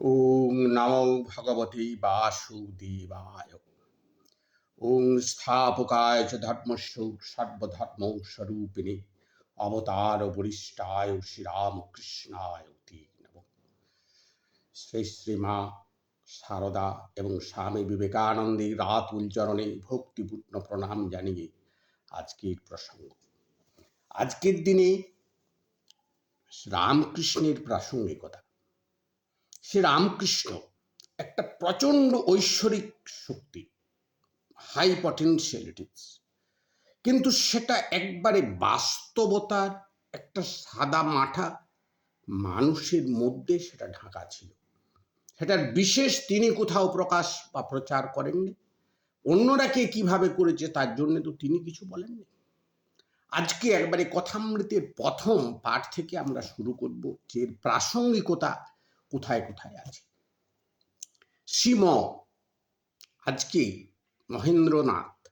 ওং নমো ভগবতে বাসুদেবায়। ওং স্থাপকায় চ ধর্মস্য সর্বধর্ম স্বরূপিণী অবতার বরিষ্ঠায় শ্রীরামকৃষ্ণায় তে শ্রী শ্রীমা সারদা এবং স্বামী বিবেকানন্দের রাত চরণে ভক্তিপূর্ণ প্রণাম জানিয়ে আজকের প্রসঙ্গ। আজকের দিনে রামকৃষ্ণের প্রাসঙ্গিকতা। সে রামকৃষ্ণ একটা প্রচণ্ড ঐশ্বরিক শক্তি হাই পটেনশিয়ালিটিস কিন্তু সেটা একবারে বাস্তবতার একটা সাদা মাঠা মানুষের মধ্যে সেটা ঢাকা ছিল। সেটার বিশেষ তিনি কোথাও প্রকাশ বা প্রচার করেননি। অন্যরা কে কীভাবে করেছে তার জন্য তো তিনি কিছু বলেননি। আজকে একবারে কথামৃতের প্রথম পাঠ থেকে আমরা শুরু করব, যে প্রাসঙ্গিকতা কোথায় কোথায় আছে? শ্রীম আজকে মহেন্দ্রনাথ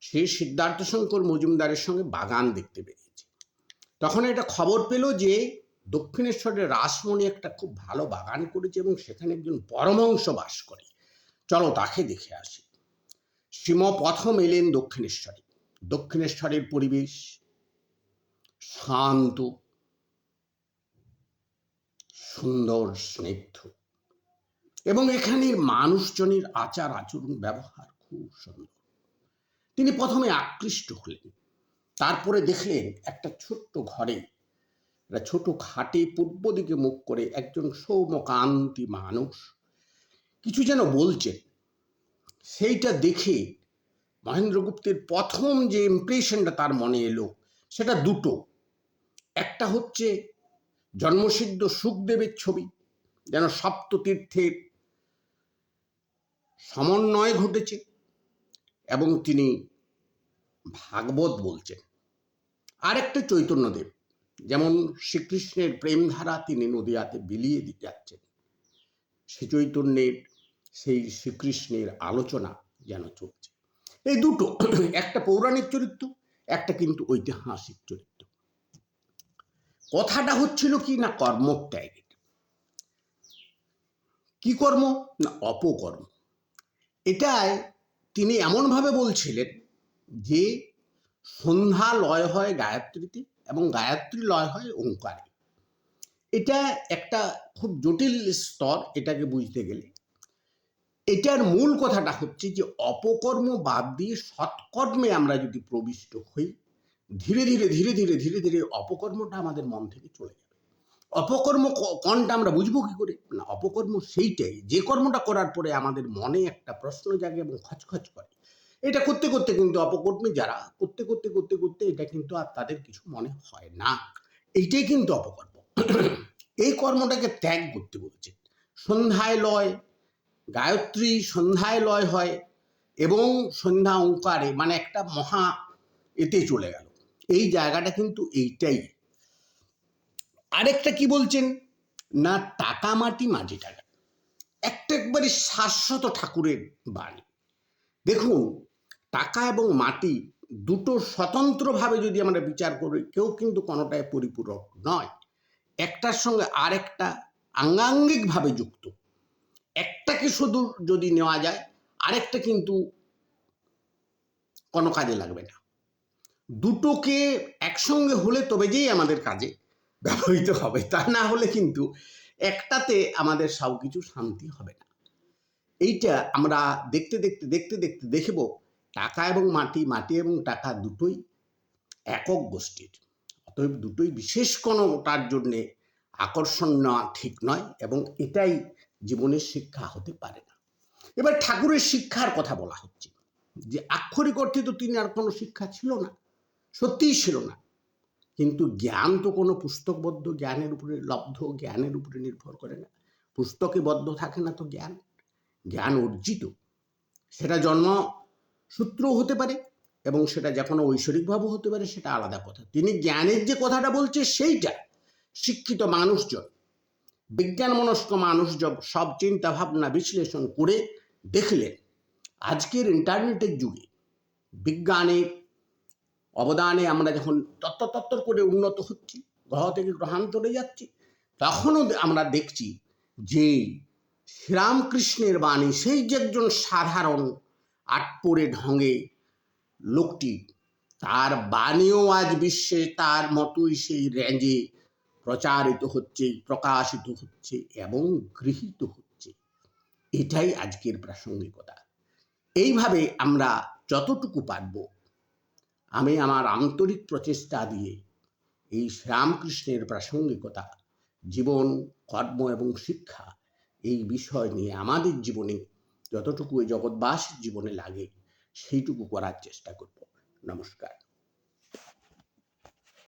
সে সিদ্ধার্থ শঙ্কর মজুমদারের সঙ্গে বাগান দেখতে বেরিয়েছে। তখন এটা খবর পেল যে দক্ষিণেশ্বরের রাসমণি একটা খুব ভালো বাগান করেছে এবং সেখানে একজন পরমহংস বাস করে। চলো তাকে দেখে আসি। শ্রীম প্রথম এলেন দক্ষিণেশ্বরে। দক্ষিণেশ্বরের পরিবেশ শান্ত সুন্দর, স্নিগ্ধ। এবং এখানের মানুষজনের আচার আচরণ, ব্যবহার খুব সুন্দর। তিনি প্রথমে আকৃষ্ট হলেন। তারপরে দেখলেন একটা ছোট্ট ঘরে, একটা ছোট খাটে পূর্ব দিকে মুখ করে একজন সৌমকান্তি মানুষ কিছু যেন বলছেন। সেইটা দেখে মহেন্দ্রগুপ্তের প্রথম যে ইমপ্রেশনটা তার মনে এলো, সেটা দুটো। একটা হচ্ছে জন্মসিদ্ধ সুখদেবের ছবি, যেন সপ্ততীর্থের সমন্বয় ঘটেছে এবং তিনি ভাগবত বলছেন। আরেকটা চৈতন্যদেব, যেমন শ্রীকৃষ্ণের প্রেমধারা তিনি নদিয়াতে বিলিয়ে দিতে যাচ্ছেন। সে চৈতন্যের, সেই শ্রীকৃষ্ণের আলোচনা যেন চলছে। এই দুটো, একটা পৌরাণিক চরিত্র, একটা কিন্তু ঐতিহাসিক চরিত্র। কথাটা হচ্ছিল কি না কর্ম কর্মত্যাগের? কি কর্ম? না, অপকর্ম। এটায় তিনি এমনভাবে বলছিলেন যে সন্ধ্যা লয় হয় গায়ত্রীতে এবং গায়ত্রী লয় হয় ওঙ্কারে। এটা একটা খুব জটিল স্তর এটাকে বুঝতে গেলে। এটার মূল কথাটা হচ্ছে যে, অপকর্ম বাদ দিয়ে সৎকর্মে আমরা যদি প্রবিষ্ট হই ধীরে ধীরে ধীরে ধীরে ধীরে ধীরে অপকর্মটা আমাদের মন থেকে চলে যাবে। অপকর্ম ক- কোনটা আমরা বুঝব কি করে? না, অপকর্ম সেইটাই। যে কর্মটা করার পরে আমাদের মনে একটা প্রশ্ন জাগে এবং খচখচ করে। এটা করতে করতে কিন্তু অপকর্মী যারা করতে করতে করতে করতে এটা কিন্তু আর তাদের কিছু মনে হয় না। এইটাই কিন্তু অপকর্ম। এই কর্মটাকে ত্যাগ করতে বলছে। সন্ধ্যায় লয়, গায়ত্রী সন্ধ্যায় লয় হয় এবং সন্ধ্যা অঙ্কারে মানে একটা মহা এতে চলে গেল। এই জায়গাটা কিন্তু এইটাই। আরেকটা কি বলছেন? না, টাকা মাটি মাটি টাকা। একটা একবারে শাশ্বত ঠাকুরের বাণী দেখুন, টাকা এবং মাটি দুটো স্বতন্ত্রভাবে যদি আমরা বিচার করি, কেউ কিন্তু কোনোটায় পরিপূরক নয়। একটার সঙ্গে আরেকটা আঙ্গাঙ্গিকভাবে যুক্ত। একটাকে শুধু যদি নেওয়া যায়, আরেকটা কিন্তু কোনো কাজে লাগবে না। দুটোকে একসঙ্গে হলে তবে যেই আমাদের কাজে ব্যবহৃত হবে, তা না হলে কিন্তু একটাতে আমাদের সব কিছু শান্তি হবে না। এইটা আমরা দেখতে দেখতে দেখতে দেখতে দেখব, টাকা এবং মাটি মাটি এবং টাকা দুটোই একক গোষ্ঠীর। অতএব দুটোই বিশেষ কোনো তার জন্যে আকর্ষণ নেওয়া ঠিক নয় এবং এটাই জীবনের শিক্ষা হতে পারে না। এবার ঠাকুরের শিক্ষার কথা বলা হচ্ছে। যে আক্ষরিক অর্থে তো তিনি আর কোনো শিক্ষা ছিল না। সত্যিই ছিল না। কিন্তু জ্ঞান তো কোনো পুস্তকবদ্ধ জ্ঞানের উপরে লব্ধ, জ্ঞানের উপরে নির্ভর করে না। পুস্তকে বদ্ধ থাকে না তো জ্ঞান। জ্ঞান অর্জিত। সেটা জন্ম সূত্রও হতে পারে এবং সেটা যে কোনো ঐশ্বরিকভাবেও হতে পারে, সেটা আলাদা কথা। তিনি জ্ঞানের যে কথাটা বলছে, সেইটা শিক্ষিত মানুষজন, বিজ্ঞান মনস্ক মানুষ যব- সব চিন্তা ভাবনা বিশ্লেষণ করে দেখলেন। আজকের ইন্টারনেটের যুগে বিজ্ঞানের অবদানে আমরা যখন তত্ত্ব তত্ত্বর করে উন্নত হচ্ছি, গ্রহ থেকে গ্রহান্তরে যাচ্ছি, তখনও আমরা দেখছি যে শ্রীরামকৃষ্ণের বাণী, সেই যে একজন সাধারণ আটপোরে ঢঙে লোকটি, তার বাণীও আজ বিশ্বে তার মতোই সেই রেঞ্জে প্রচারিত হচ্ছে, প্রকাশিত হচ্ছে এবং গৃহীত হচ্ছে। এটাই আজকের প্রাসঙ্গিকতা। এইভাবে আমরা যতটুকু পারব আমি আমার আন্তরিক প্রচেষ্টা দিয়ে এই শ্রীরামকৃষ্ণের প্রাসঙ্গিকতা, জীবন, কর্ম এবং শিক্ষা এই বিষয় নিয়ে আমাদের জীবনে যতটুকু জগৎবাসীর জীবনে লাগে সেইটুকু করার চেষ্টা করব। নমস্কার।